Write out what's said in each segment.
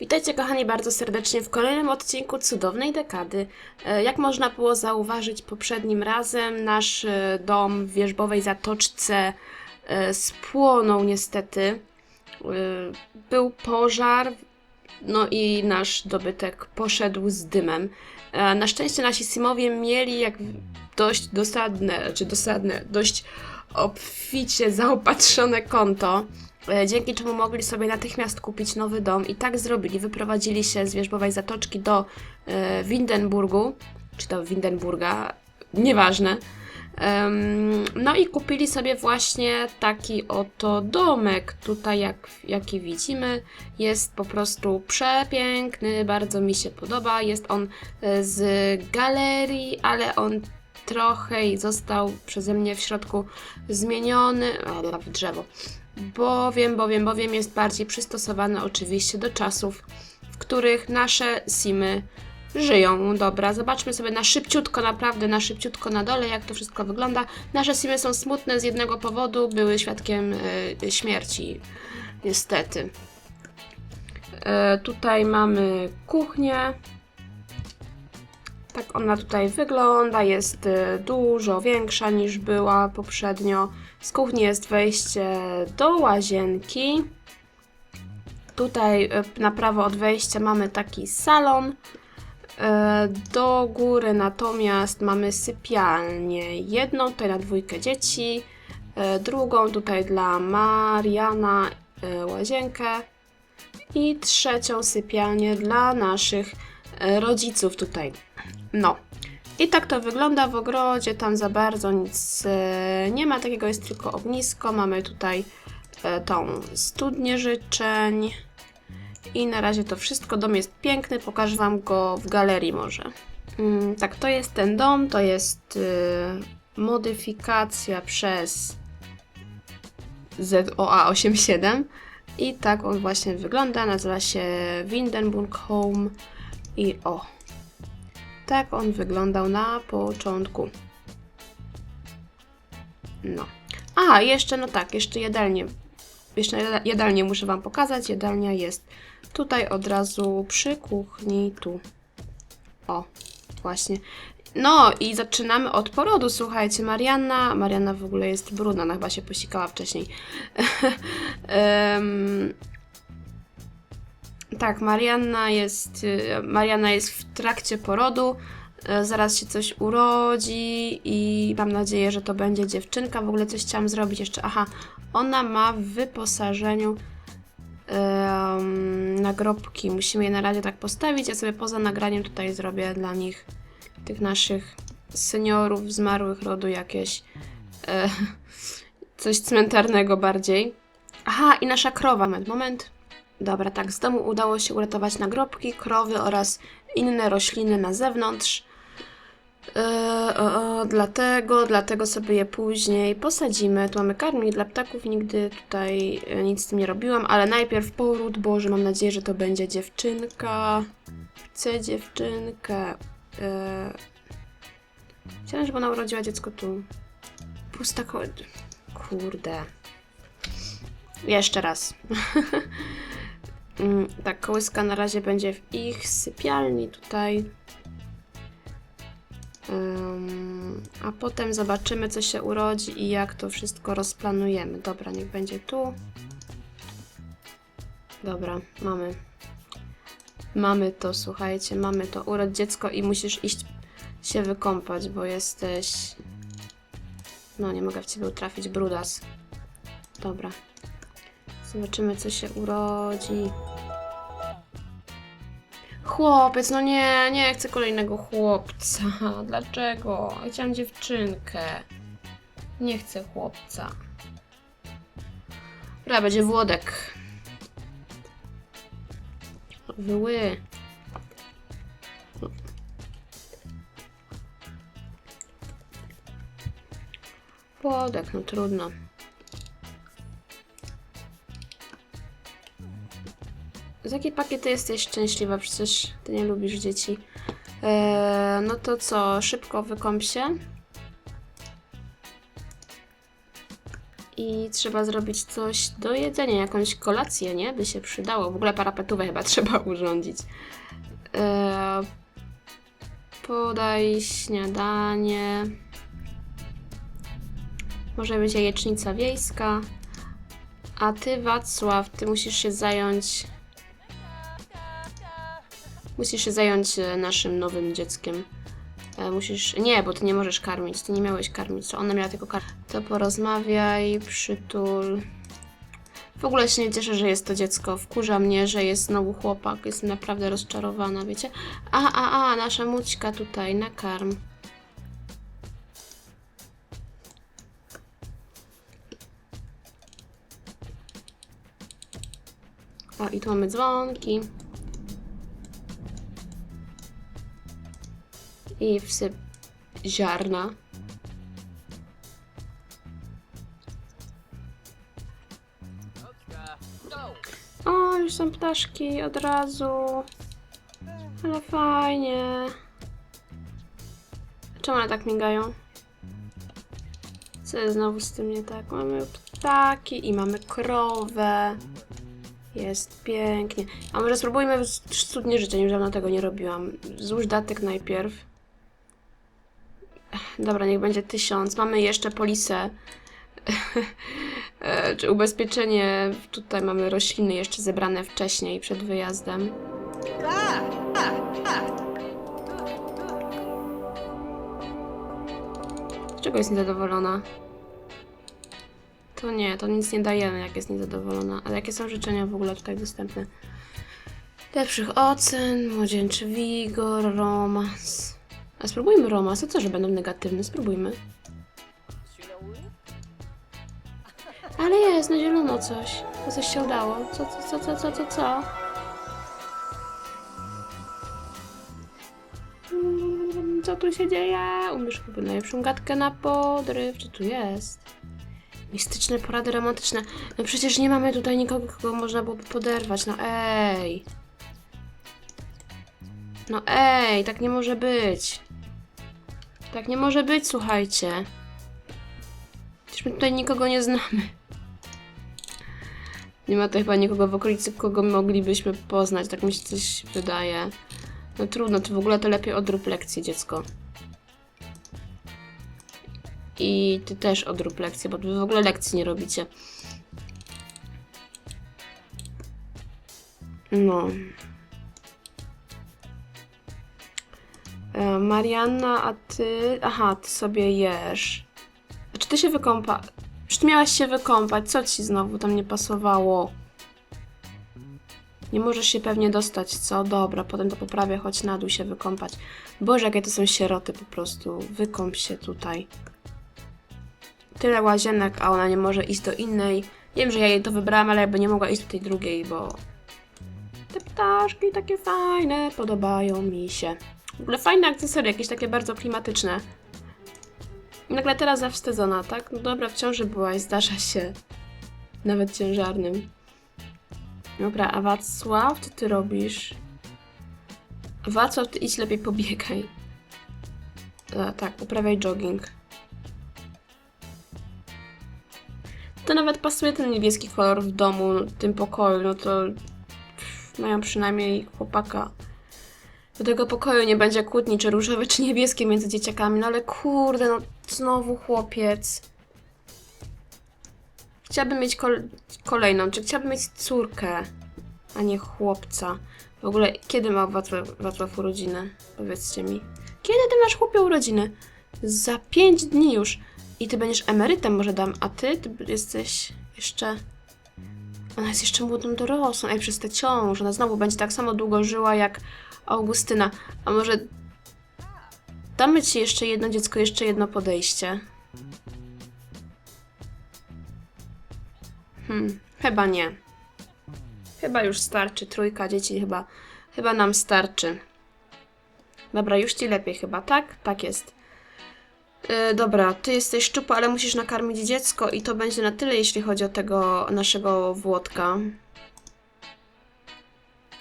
Witajcie kochani bardzo serdecznie w kolejnym odcinku Cudownej Dekady. E, Jak można było zauważyć poprzednim razem, nasz e, dom w Wierzbowej Zatoczce e, spłonął niestety. Był pożar, no i nasz dobytek poszedł z dymem. Na szczęście nasi Simowie mieli jak dość dosadne, czy dosadne, dość obficie zaopatrzone konto, dzięki czemu mogli sobie natychmiast kupić nowy dom i tak zrobili. Wyprowadzili się z Wierzbowej Zatoczki do e, Windenburgu, czy do Windenburga, nieważne. No i kupili sobie właśnie taki oto domek. Tutaj, jak, jaki widzimy, jest po prostu przepiękny, bardzo mi się podoba. Jest on e, z galerii, ale on trochę i został przeze mnie w środku zmieniony w drzewo. Bowiem, bowiem, bowiem jest bardziej przystosowany oczywiście do czasów, w których nasze simy żyją. Dobra, zobaczmy sobie na szybciutko, naprawdę na szybciutko na dole, jak to wszystko wygląda. Nasze simy są smutne z jednego powodu, były świadkiem e, śmierci, niestety. E, tutaj mamy kuchnię. Tak ona tutaj wygląda, jest y, dużo większa niż była poprzednio. Z kuchni jest wejście do łazienki. Tutaj y, na prawo od wejścia mamy taki salon. Y, Do góry natomiast mamy sypialnię. Jedną tutaj na dwójkę dzieci, drugą tutaj dla Mariana łazienkę i trzecią sypialnię dla naszych rodziców tutaj. No. I tak to wygląda w ogrodzie, tam za bardzo nic e, nie ma takiego, jest tylko ognisko. Mamy tutaj e, tą studnię życzeń. I na razie to wszystko. Dom jest piękny, pokażę Wam go w galerii może. Mm, tak, to jest ten dom, to jest e, modyfikacja przez ZOA87 i tak on właśnie wygląda, nazywa się Windenburg Home i o, tak on wyglądał na początku. No. A, jeszcze, no tak, jeszcze jadalnię. Jeszcze jada- jadalnię muszę Wam pokazać. Jadalnia jest tutaj od razu przy kuchni, tu. O, właśnie. No i zaczynamy od porodu, słuchajcie, Marianna, Marianna w ogóle jest brudna, ona chyba się posikała wcześniej. Em, tak, Marianna jest, y, Marianna jest w trakcie porodu. y, Zaraz się coś urodzi i mam nadzieję, że to będzie dziewczynka. W ogóle coś chciałam zrobić jeszcze. Aha, ona ma w wyposażeniu em, nagrobki. Musimy je na razie tak postawić. Ja sobie poza nagraniem tutaj zrobię dla nich, tych naszych seniorów zmarłych rodu jakieś e, coś cmentarnego bardziej. Aha, i nasza krowa. Moment, moment. Dobra, tak, z domu udało się uratować nagrobki, krowy oraz inne rośliny na zewnątrz. Yy, o, o, dlatego, dlatego sobie je później posadzimy. Tu mamy karmnik dla ptaków, nigdy tutaj e, nic z tym nie robiłam, ale najpierw poród, Boże, mam nadzieję, że to będzie dziewczynka. Chcę dziewczynkę. Yy... Chciałam, żeby ona urodziła dziecko tu. Pusta ko... Kurde. Jeszcze raz. Mm, tak, kołyska na razie będzie w ich sypialni tutaj. Ym, a potem zobaczymy, co się urodzi i jak to wszystko rozplanujemy. Dobra, niech będzie tu. Dobra, mamy. Mamy to, słuchajcie, mamy to. Urodź dziecko i musisz iść się wykąpać, bo jesteś... No, nie mogę w ciebie trafić, brudas. Dobra. Zobaczymy, co się urodzi. Chłopiec, no nie, nie chcę kolejnego chłopca. Dlaczego? Chciałam dziewczynkę. Nie chcę chłopca. Dobra, będzie Włodek. Wyły. Włodek, no trudno. Z jakiej pakiety jesteś szczęśliwa? Przecież ty nie lubisz dzieci. Eee, no to co, szybko wykąp się. I trzeba zrobić coś do jedzenia, jakąś kolację, nie? By się przydało. W ogóle parapetówę chyba trzeba urządzić. Eee, podaj śniadanie. Może być jajecznica wiejska. A ty, Wacław, ty musisz się zająć. Musisz się zająć e, naszym nowym dzieckiem. E, musisz. Nie, bo ty nie możesz karmić. Ty nie miałeś karmić. To ona miała tylko karmić. To porozmawiaj, przytul. W ogóle się nie cieszę, że jest to dziecko. Wkurza mnie, że jest znowu chłopak. Jestem naprawdę rozczarowana, wiecie? A, a, a, nasza mućka tutaj, nakarm. O, i tu mamy dzwonki. I wsyp ziarna. O, już są ptaszki od razu. Ale fajnie. Czemu one tak migają? Co jest znowu z tym nie tak? Mamy ptaki i mamy krowę. Jest pięknie. A może spróbujmy studnie życia, już dawno tego nie robiłam. Złóż datek najpierw. Dobra, niech będzie tysiąc. Mamy jeszcze polisę. E, Czy ubezpieczenie. Tutaj mamy rośliny jeszcze zebrane wcześniej, przed wyjazdem. Z czego jest niezadowolona? To nie, to nic nie dajemy, jak jest niezadowolona. Ale jakie są życzenia w ogóle tutaj dostępne? Lepszych ocen, młodzieńczy wigor, romans. A spróbujmy romans. A co, że będą negatywne? Spróbujmy. Ale jest, na zielono coś. To coś się udało. Co, co, co, co, co, co, co? Mm, Co tu się dzieje? Umiesz chyba najlepszą gadkę na podryw. Co tu jest? Mistyczne porady romantyczne. No przecież nie mamy tutaj nikogo, kogo można byłoby poderwać. No ej. No ej, tak nie może być. Tak nie może być, słuchajcie. Przecież my tutaj nikogo nie znamy. Nie ma tutaj chyba nikogo w okolicy, kogo moglibyśmy poznać. Tak mi się coś wydaje. No trudno, to w ogóle to lepiej odrób lekcję, dziecko. I ty też odrób lekcję, bo wy w ogóle lekcji nie robicie. No. E, Marianna, a ty... Aha, ty sobie jesz. Czy ty się wykąpa... Czy ty miałaś się wykąpać? Co ci znowu tam nie pasowało? Nie możesz się pewnie dostać, co? Dobra, potem to poprawię, chodź na dół się wykąpać. Boże, jakie to są sieroty po prostu. Wykąp się tutaj. Tyle łazienek, a ona nie może iść do innej. Wiem, że ja jej to wybrałam, ale jakby nie mogła iść do tej drugiej, bo... Te ptaszki takie fajne, podobają mi się. W ogóle fajne akcesoria, jakieś takie bardzo klimatyczne. Nagle teraz zawstydzona, tak? No dobra, w ciąży byłaś, zdarza się. Nawet ciężarnym. Dobra, a Wacław, co ty robisz? Wacław, ty idź lepiej pobiegaj. E, tak, uprawiaj jogging. To nawet pasuje ten niebieski kolor w domu, w tym pokoju, no to mają przynajmniej chłopaka. Do tego pokoju nie będzie kłótni, czy różowy, czy niebieskie między dzieciakami, no ale kurde, no znowu chłopiec. Chciałabym mieć kol kolejną, czy chciałabym mieć córkę, a nie chłopca. W ogóle, kiedy ma Wacław, urodziny? Powiedzcie mi. Kiedy ty masz chłopie urodziny? Za pięć dni już. I ty będziesz emerytem, może dam, a ty, ty jesteś jeszcze... Ona jest jeszcze młodą dorosłą, ej, przez tę ciąż. Ona znowu będzie tak samo długo żyła jak Augustyna. A może damy ci jeszcze jedno dziecko, jeszcze jedno podejście? Hmm, chyba nie. Chyba już starczy. Trójka dzieci chyba, chyba nam starczy. Dobra, już ci lepiej chyba, tak? Tak jest. Yy, dobra, ty jesteś szczupła, ale musisz nakarmić dziecko i to będzie na tyle, jeśli chodzi o tego naszego Włodka.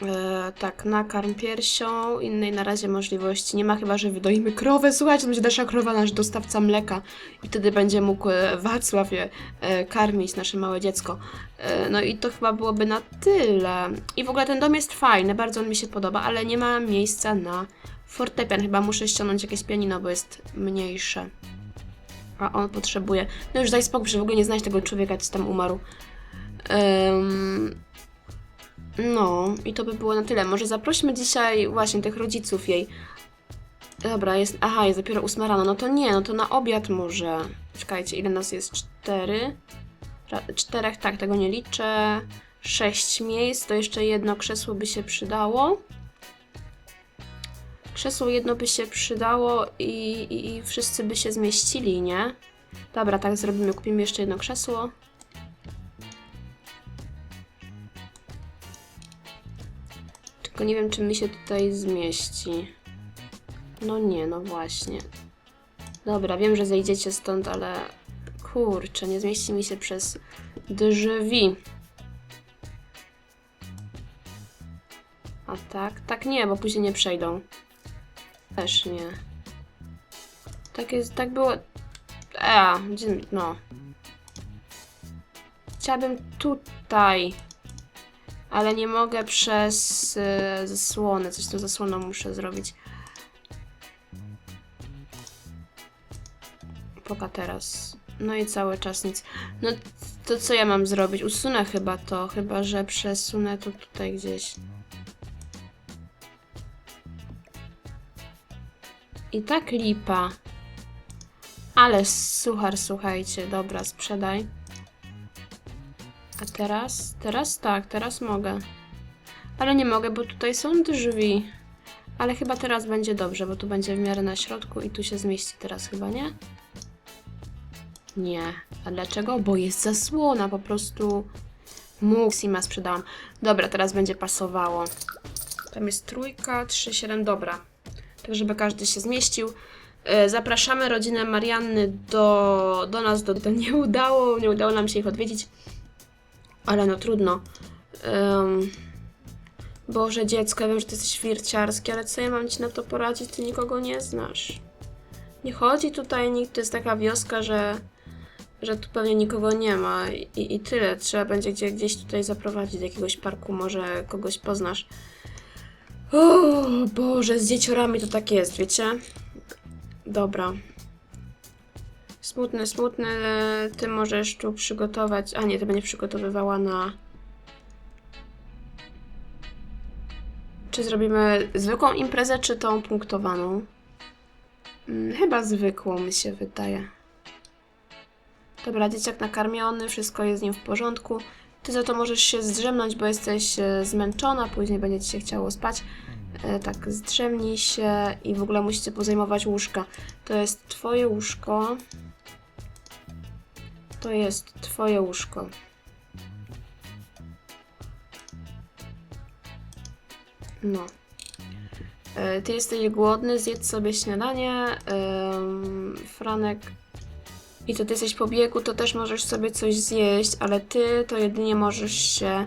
E, tak, nakarm piersią, innej na razie możliwości nie ma, chyba że wydoimy krowę. Słuchajcie, to będzie nasza krowa, nasz dostawca mleka i wtedy będzie mógł e, Wacław je e, karmić, nasze małe dziecko. No i to chyba byłoby na tyle. I w ogóle ten dom jest fajny, bardzo on mi się podoba, ale nie ma miejsca na fortepian. Chyba muszę ściągnąć jakieś pianino, bo jest mniejsze. A on potrzebuje. No już daj spokój, że w ogóle nie znać tego człowieka, co tam umarł. Em, no, i to by było na tyle. Może zaprośmy dzisiaj właśnie tych rodziców jej. Dobra, jest. Aha, jest dopiero 8 rano. No to nie, no to na obiad może. Czekajcie, ile nas jest? Cztery? Czterech, tak, tego nie liczę. Sześć miejsc, to jeszcze jedno krzesło by się przydało. Krzesło jedno by się przydało i, i, i wszyscy by się zmieścili, nie? Dobra, tak zrobimy. Kupimy jeszcze jedno krzesło. Tylko nie wiem, czy mi się tutaj zmieści. No nie, no właśnie. Dobra, wiem, że zejdziecie stąd, ale kurczę, nie zmieści mi się przez drzwi. A tak? Tak nie, bo później nie przejdą. Też nie. Tak jest, tak było... Gdzie, no. Chciałabym tutaj. Ale nie mogę przez y, zasłonę. Coś z tą zasłoną muszę zrobić. Poka teraz. No i cały czas nic. No to co ja mam zrobić? Usunę chyba to, chyba że przesunę to tutaj gdzieś. I tak lipa. Ale suchar, słuchajcie. Dobra, sprzedaj. A teraz? Teraz tak, teraz mogę. Ale nie mogę, bo tutaj są drzwi. Ale chyba teraz będzie dobrze, bo tu będzie w miarę na środku i tu się zmieści teraz chyba, nie? Nie. A dlaczego? Bo jest zasłona, po prostu... Muxima sprzedałam. Dobra, teraz będzie pasowało. Tam jest trójka, trzy, siedem, dobra. Tak, żeby każdy się zmieścił. E, Zapraszamy rodzinę Marianny do, do nas. Do, to nie udało, nie udało nam się ich odwiedzić. Ale no trudno. Um, Boże, dziecko, ja wiem, że ty jesteś wirciarski, ale co ja mam ci na to poradzić? Ty nikogo nie znasz. Nie chodzi tutaj nikt, to jest taka wioska, że, że tu pewnie nikogo nie ma i, i tyle. Trzeba będzie gdzie, gdzieś tutaj zaprowadzić do jakiegoś parku, może kogoś poznasz. O Boże, z dzieciorami to tak jest, wiecie? Dobra. Smutne, smutne. Ty możesz tu przygotować. A nie, ty będziesz przygotowywała na. Czy zrobimy zwykłą imprezę, czy tą punktowaną? Mm, Chyba zwykłą, mi się wydaje. Dobra, dzieciak nakarmiony, wszystko jest z nim w porządku. Ty za to możesz się zdrzemnąć, bo jesteś e, zmęczona, później będzie ci się chciało spać. E, tak, zdrzemnij się i w ogóle musicie pozajmować łóżka. To jest twoje łóżko. To jest twoje łóżko. No. E, Ty jesteś głodny, zjedz sobie śniadanie. Franek. I to ty jesteś po biegu, to też możesz sobie coś zjeść, ale ty to jedynie możesz się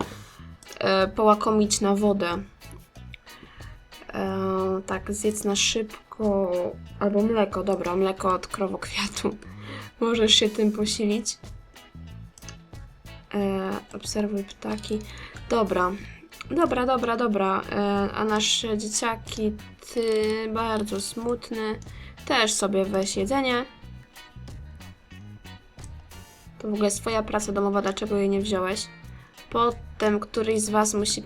e, połakomić na wodę. E, tak, zjedz na szybko. Albo mleko, dobra, mleko od krowokwiatu. Możesz się tym posilić. E, obserwuj ptaki. Dobra. Dobra, dobra, dobra. E, a nasze dzieciaki, ty bardzo smutny. Też sobie weź jedzenie. To w ogóle jest twoja praca domowa, dlaczego jej nie wziąłeś? Potem któryś z was musi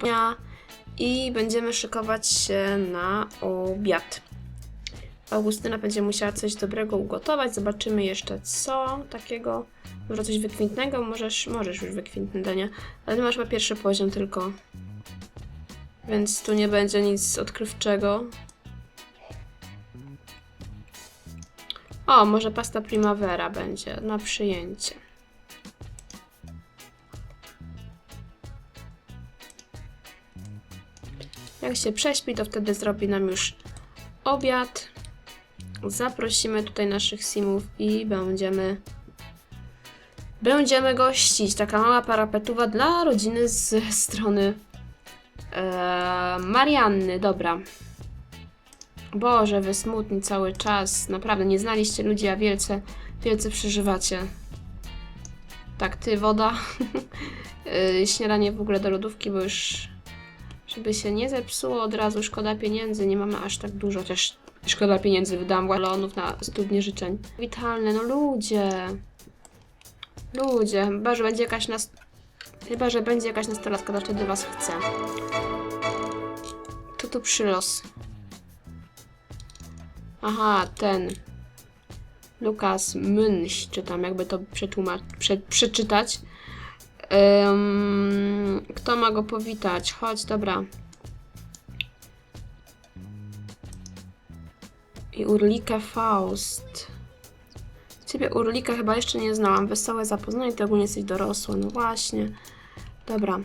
i będziemy szykować się na obiad. Augustyna będzie musiała coś dobrego ugotować. Zobaczymy jeszcze co takiego. Może coś wykwintnego? Możesz, możesz już wykwintne dania. Ale masz chyba pierwszy poziom tylko. Więc tu nie będzie nic odkrywczego. O, może pasta primavera będzie na przyjęcie. Jak się prześpi, to wtedy zrobi nam już obiad. Zaprosimy tutaj naszych simów i będziemy będziemy gościć. Taka mała parapetuwa dla rodziny z strony Eee, Marianny, dobra. Boże, wy smutni cały czas. Naprawdę, nie znaliście ludzi, a wielce, wielce przeżywacie. Tak, ty, woda. Yy, Śniadanie w ogóle do lodówki, bo już żeby się nie zepsuło od razu, szkoda pieniędzy, nie mamy aż tak dużo, chociaż szkoda pieniędzy, wydałam balonów na studnie życzeń. Witalne, no ludzie. Ludzie, chyba, że będzie jakaś nas... Chyba, że będzie jakaś nastolatka, to wtedy was chcę. To tu przylos. Aha, ten. Lukas Münch, czy tam jakby to prze, przeczytać. Ym, kto ma go powitać? Chodź, dobra. I Urlika Faust. Ciebie Urlika chyba jeszcze nie znałam. Wesołe zapoznanie, ty ogólnie jesteś dorosła. No właśnie. Dobra.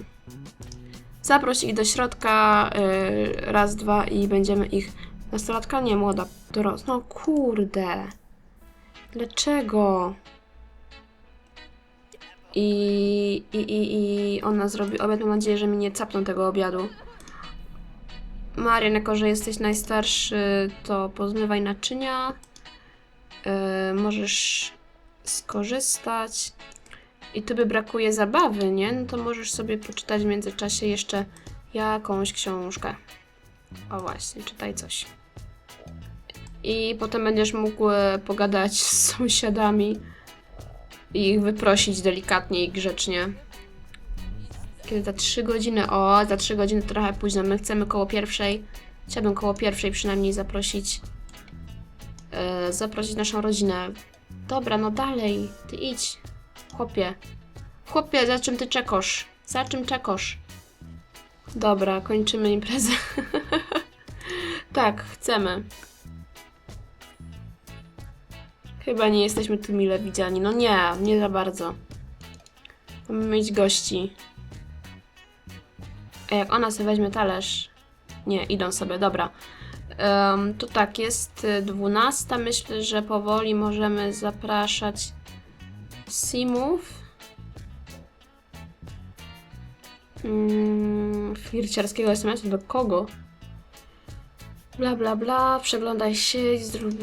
Zaproś ich do środka y, raz, dwa i będziemy ich... Nastolatka? Nie, młoda, dorosła. No kurde. Dlaczego? I, i, i, I ona zrobi obiad. Mam nadzieję, że mi nie capną tego obiadu. Marian, jako że jesteś najstarszy, to pozmywaj naczynia. Yy, możesz skorzystać. I by brakuje zabawy, nie? No to możesz sobie poczytać w międzyczasie jeszcze jakąś książkę. O właśnie, czytaj coś. I potem będziesz mógł e, pogadać z sąsiadami i ich wyprosić delikatnie i grzecznie. Kiedy za 3 godziny? O, za 3 godziny trochę późno. My chcemy koło pierwszej. Chciałabym koło pierwszej przynajmniej zaprosić. e, zaprosić naszą rodzinę. Dobra, no dalej. Ty idź. Chłopie. Chłopie, za czym ty czekasz? Za czym czekasz? Dobra, kończymy imprezę. tak, chcemy. Chyba nie jesteśmy tu mile widziani. No nie, nie za bardzo. Mamy mieć gości. A jak ona sobie weźmie talerz... Nie, idą sobie, dobra. To tak, jest y, 12. Myślę, że powoli możemy zapraszać Simów. Mm, flirciarskiego SMS-u do kogo? Bla bla bla, przeglądaj sieć, zrób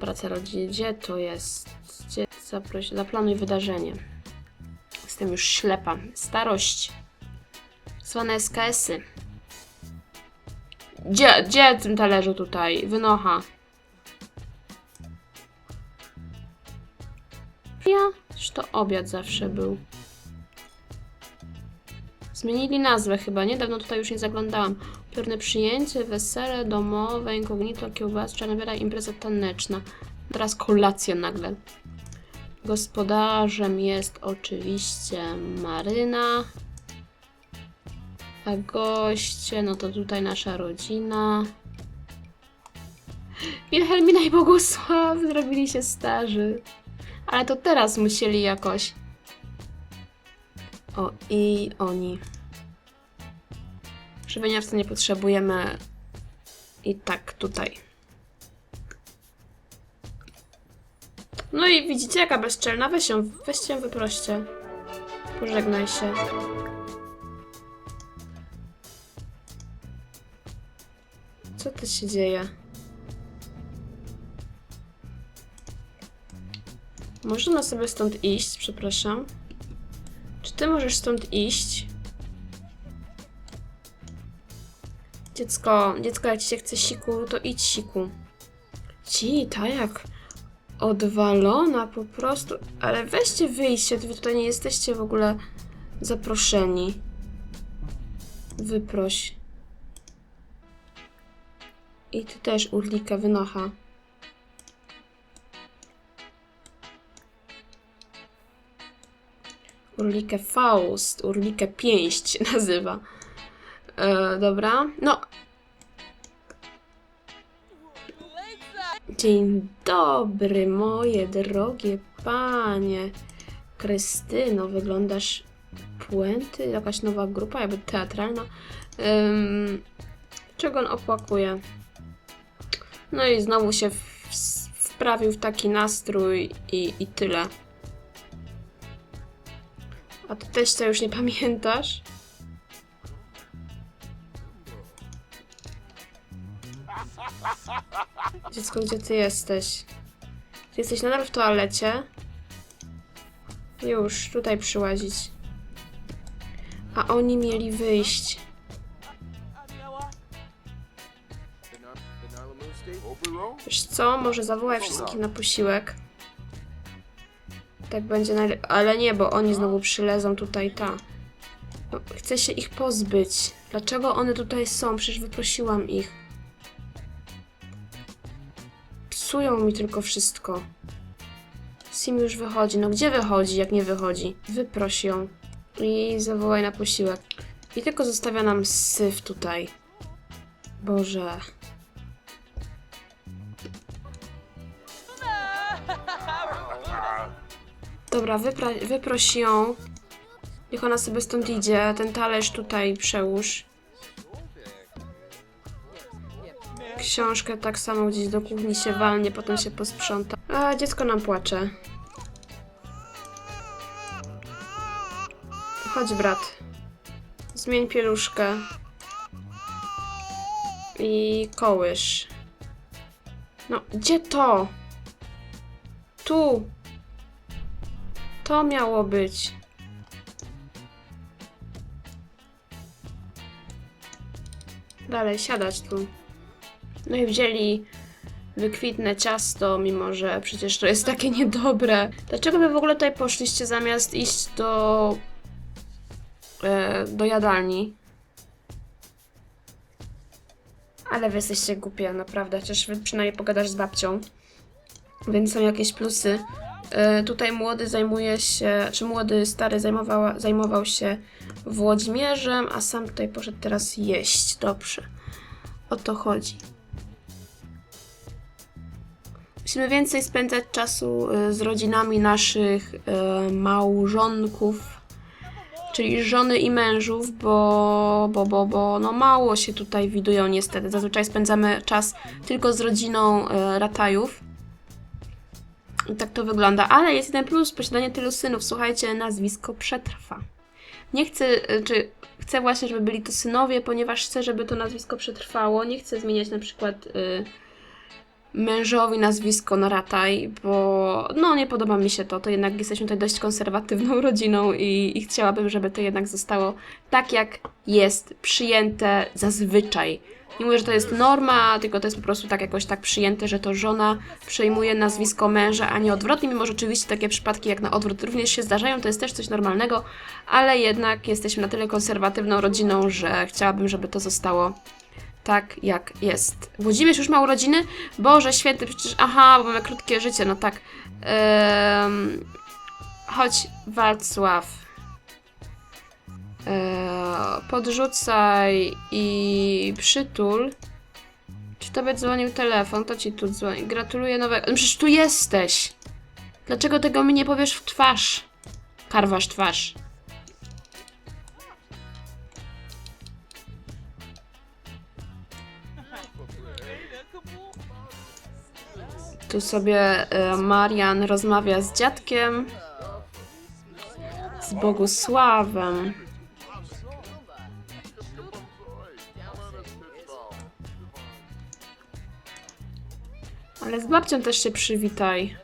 pracę rodzinną. Gdzie to jest? Gdzie zaproś, zaplanuj wydarzenie. Jestem już ślepa. Starość. Słane SKS-y. Gdzie, gdzie tym talerzu tutaj? Wynocha. Ja? Czy to obiad zawsze był? Zmienili nazwę chyba, nie? Dawno tutaj już nie zaglądałam. Piórne przyjęcie, wesele, domowe, incognito, kiełbas, czarnowiera, impreza taneczna. Teraz kolacja nagle. Gospodarzem jest oczywiście Maryna. A goście, no to tutaj nasza rodzina. Wilhelmina i Bogusław zrobili się starzy. Ale to teraz musieli jakoś. O, i oni. Żywieniarstwa nie potrzebujemy. I tak tutaj. No i widzicie, jaka bezczelna. Weź ją, weźcie ją wyproście. Pożegnaj się. Co to się dzieje? Można sobie stąd iść, przepraszam. Czy ty możesz stąd iść? Dziecko, dziecko, jak ci się chce siku, to idź siku. Ci, ta jak odwalona po prostu. Ale weźcie wyjście, wy tutaj nie jesteście w ogóle zaproszeni. Wyproś. I ty też, Urlika, wynocha. Urlikę Faust, Urlikę Pięść nazywa. E, dobra, no. Dzień dobry, moje drogie panie. Krystyno, wyglądasz puenty? Jakaś nowa grupa, jakby teatralna. Czego on opłakuje? No i znowu się wprawił w taki nastrój i, i tyle. A ty też co już nie pamiętasz? Dziecko, gdzie ty jesteś? Ty jesteś nadal w toalecie? Już, tutaj przyłazić. A oni mieli wyjść. Co, może zawołaj wszystkich na posiłek. Tak będzie najlepiej. Ale nie, bo oni znowu przylezą tutaj, ta. No, chcę się ich pozbyć. Dlaczego one tutaj są? Przecież wyprosiłam ich. Psują mi tylko wszystko. Sim już wychodzi. No gdzie wychodzi, jak nie wychodzi? Wyproś ją. I zawołaj na posiłek. I tylko zostawia nam syf tutaj. Boże. Dobra, wyproś ją. Niech ona sobie stąd idzie. Ten talerz tutaj przełóż. Książkę tak samo gdzieś do kuchni się walnie, potem się posprząta. A dziecko nam płacze. Chodź, brat. Zmień pieluszkę. I kołysz. No, gdzie to? Tu. To miało być. Dalej, siadać tu. No i wzięli wykwitne ciasto, mimo że przecież to jest takie niedobre. Dlaczego wy w ogóle tutaj poszliście zamiast iść do. E, do jadalni? Ale wy jesteście głupie, naprawdę. Chociaż wy przynajmniej pogadasz z babcią. Więc są jakieś plusy. E, tutaj młody zajmuje się, czy młody stary zajmowała, zajmował się Włodzimierzem, a sam tutaj poszedł teraz jeść. Dobrze. O to chodzi. Musimy więcej spędzać czasu e, z rodzinami naszych e, małżonków, czyli żony i mężów, bo, bo, bo, bo no mało się tutaj widują niestety. Zazwyczaj spędzamy czas tylko z rodziną ratajów. Tak to wygląda. Ale jest jeden plus, posiadanie tylu synów. Słuchajcie, nazwisko przetrwa. Nie chcę, y, czy chcę właśnie, żeby byli to synowie, ponieważ chcę, żeby to nazwisko przetrwało. Nie chcę zmieniać na przykład y, mężowi nazwisko na Rataj, bo no nie podoba mi się to. To jednak jesteśmy tutaj dość konserwatywną rodziną i, i chciałabym, żeby to jednak zostało tak, jak jest przyjęte zazwyczaj. Nie mówię, że to jest norma, tylko to jest po prostu tak jakoś tak przyjęte, że to żona przejmuje nazwisko męża, a nie odwrotnie, mimo że oczywiście takie przypadki jak na odwrót również się zdarzają, to jest też coś normalnego, ale jednak jesteśmy na tyle konserwatywną rodziną, że chciałabym, żeby to zostało tak, jak jest. Włodzimierz już ma urodziny? Boże, święty, przecież, aha, bo mamy krótkie życie, no tak. Chodź, Wacław. Eee, podrzucaj i przytul. Czy tobie dzwonił telefon? To ci tu dzwoni. Gratuluję nowego. No przecież tu jesteś! Dlaczego tego mi nie powiesz w twarz? Karwasz twarz. Tu sobie e, Marian rozmawia z dziadkiem. Z Bogusławem. Ale z babcią też się przywitaj.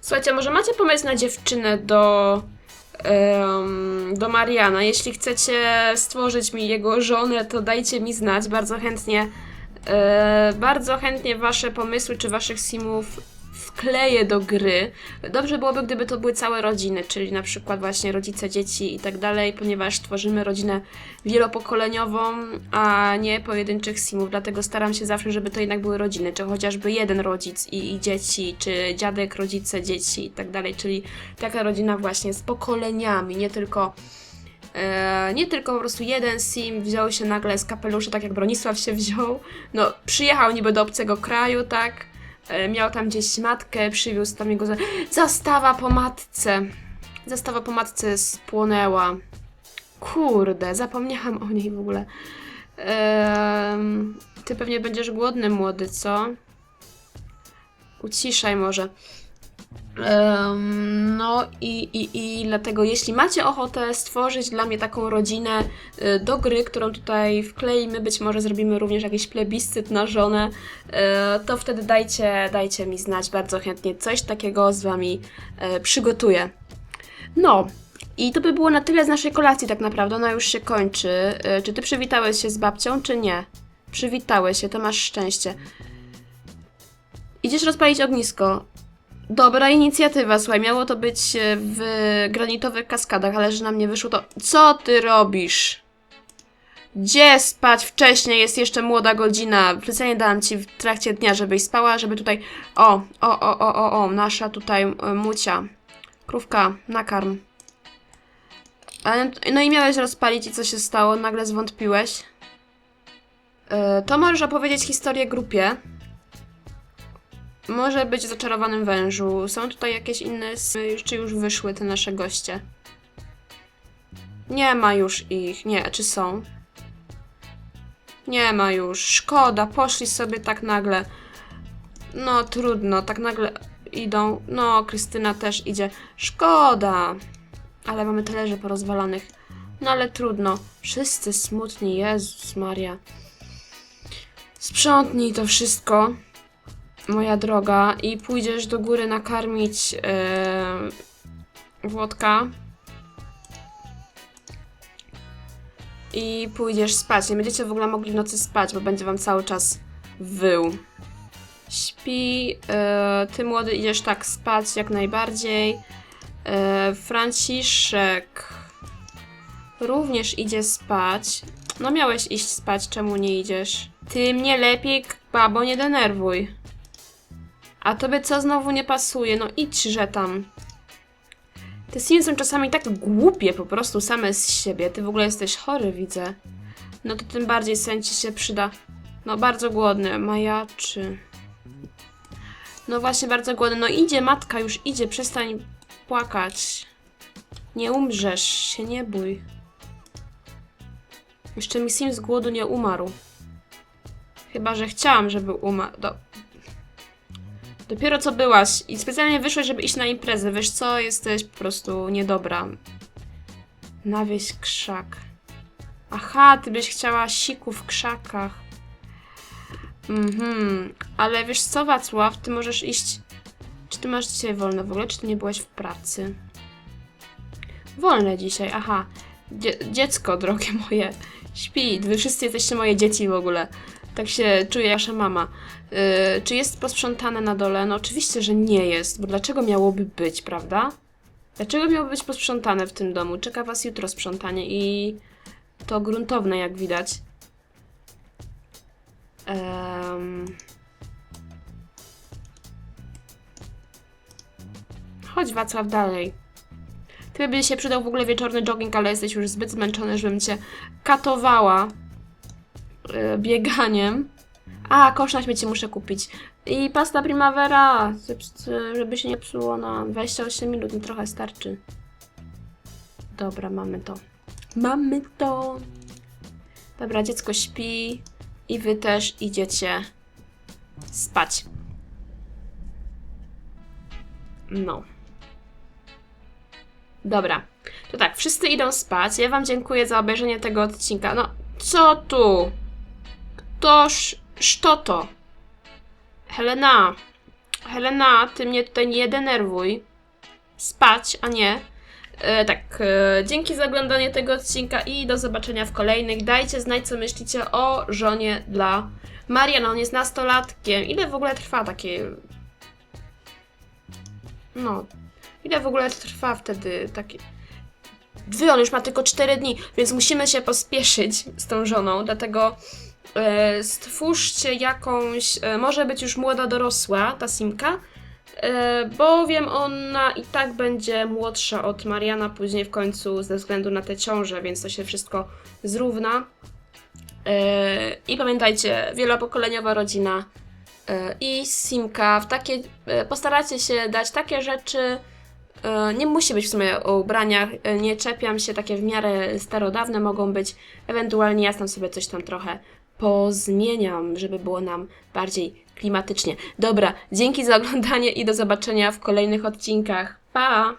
Słuchajcie, może macie pomysł na dziewczynę do, do Mariana? Jeśli chcecie stworzyć mi jego żonę, to dajcie mi znać. Bardzo chętnie, e, bardzo chętnie wasze pomysły czy waszych simów wkleję do gry. Dobrze byłoby, gdyby to były całe rodziny, czyli na przykład właśnie rodzice, dzieci i tak dalej, ponieważ tworzymy rodzinę wielopokoleniową, a nie pojedynczych simów, dlatego staram się zawsze, żeby to jednak były rodziny, czy chociażby jeden rodzic i, i dzieci, czy dziadek, rodzice, dzieci i tak dalej, czyli taka rodzina właśnie z pokoleniami, nie tylko E, nie tylko po prostu jeden sim wziął się nagle z kapelusza, tak jak Bronisław się wziął. No, przyjechał niby do obcego kraju, tak? E, miał tam gdzieś matkę, przywiózł tam jego. za- Zastawa po matce. Zastawa po matce spłonęła. Kurde, zapomniałam o niej w ogóle. Em, ty pewnie będziesz głodny, młody, co? Uciszaj może. No i, i, i dlatego, jeśli macie ochotę stworzyć dla mnie taką rodzinę y, do gry, którą tutaj wkleimy, być może zrobimy również jakiś plebiscyt na żonę, y, to wtedy dajcie, dajcie mi znać bardzo chętnie. Coś takiego z wami y, przygotuję. No, i to by było na tyle z naszej kolacji tak naprawdę, ona już się kończy. Y, Czy ty przywitałeś się z babcią, czy nie? Przywitałeś się, to masz szczęście. Idziesz rozpalić ognisko. Dobra inicjatywa, słuchaj, miało to być e, w granitowych kaskadach, ale że nam nie wyszło, to co ty robisz? Gdzie spać wcześniej? Jest jeszcze młoda godzina. Specjalnie dałam ci w trakcie dnia, żebyś spała, żeby tutaj... O, o, o, o, o, o, nasza tutaj e, mucia. Krówka, nakarm. No i miałeś rozpalić i co się stało? Nagle zwątpiłeś? E, to możesz opowiedzieć historię grupie. Może być w zaczarowanym wężu. Są tutaj jakieś inne, czy już wyszły te nasze goście? Nie ma już ich. Nie, czy są? Nie ma już. Szkoda, poszli sobie tak nagle. No trudno, tak nagle idą. No, Krystyna też idzie. Szkoda. Ale mamy tyle porozwalanych. No ale trudno. Wszyscy smutni, Jezus Maria. Sprzątnij to wszystko moja droga, i pójdziesz do góry nakarmić yy, Włodka. I pójdziesz spać. Nie będziecie w ogóle mogli w nocy spać, bo będzie wam cały czas wył. Śpi. Yy, ty młody idziesz tak spać jak najbardziej. Yy, Franciszek również idzie spać. No miałeś iść spać, czemu nie idziesz? Ty mnie lepiej, babo, nie denerwuj. A tobie co znowu nie pasuje? No idźże tam. Te Sims są czasami tak głupie po prostu same z siebie. Ty w ogóle jesteś chory, widzę. No to tym bardziej sen ci się przyda. No bardzo głodny, majaczy. No właśnie, bardzo głodny. No idzie matka, już idzie, przestań płakać. Nie umrzesz, się nie bój. Jeszcze mi Sim z głodu nie umarł. Chyba, że chciałam, żeby umarł. Do... Dopiero co byłaś i specjalnie wyszłaś, żeby iść na imprezę. Wiesz co? Jesteś po prostu niedobra. Nawieś krzak. Aha, ty byś chciała siku w krzakach. Mhm. Ale wiesz co, Wacław? Ty możesz iść... Czy ty masz dzisiaj wolne w ogóle? Czy ty nie byłaś w pracy? Wolne dzisiaj, aha. Dzie dziecko, drogie moje. Śpi. Wy wszyscy jesteście moje dzieci w ogóle. Tak się czuje nasza mama. Yy, czy jest posprzątane na dole? No oczywiście, że nie jest, bo dlaczego miałoby być, prawda? Dlaczego miałoby być posprzątane w tym domu? Czeka was jutro sprzątanie i to gruntowne, jak widać. Em. Chodź Wacław dalej. Ty by się przydał w ogóle wieczorny jogging, ale jesteś już zbyt zmęczony, żebym cię katowała e, bieganiem. A, kosz na śmieci muszę kupić. I pasta primavera, żeby się nie psuło na 28 minut, mi trochę starczy. Dobra, mamy to. Mamy to. Dobra, dziecko śpi i wy też idziecie spać. No. Dobra. To tak, wszyscy idą spać. Ja wam dziękuję za obejrzenie tego odcinka. No, co tu? Ktoż, co to? Helena, Helena, ty mnie tutaj nie denerwuj. Spać, a nie. E, tak, e, dzięki za oglądanie tego odcinka i do zobaczenia w kolejnych. Dajcie znać, co myślicie o żonie dla Mariana. On jest nastolatkiem. Ile w ogóle trwa takie... No, ile w ogóle trwa wtedy takie... Wy, on już ma tylko 4 dni, więc musimy się pospieszyć z tą żoną, dlatego stwórzcie jakąś, e, może być już młoda dorosła, ta Simka, e, bowiem ona i tak będzie młodsza od Mariana później w końcu ze względu na te ciąże, więc to się wszystko zrówna. E, I pamiętajcie, wielopokoleniowa rodzina e, i Simka, w takie, e, postaracie się dać takie rzeczy, E, Nie musi być w sumie o ubraniach, e, nie czepiam się, takie w miarę starodawne mogą być. Ewentualnie ja tam sobie coś tam trochę pozmieniam, żeby było nam bardziej klimatycznie. Dobra, dzięki za oglądanie i do zobaczenia w kolejnych odcinkach. Pa!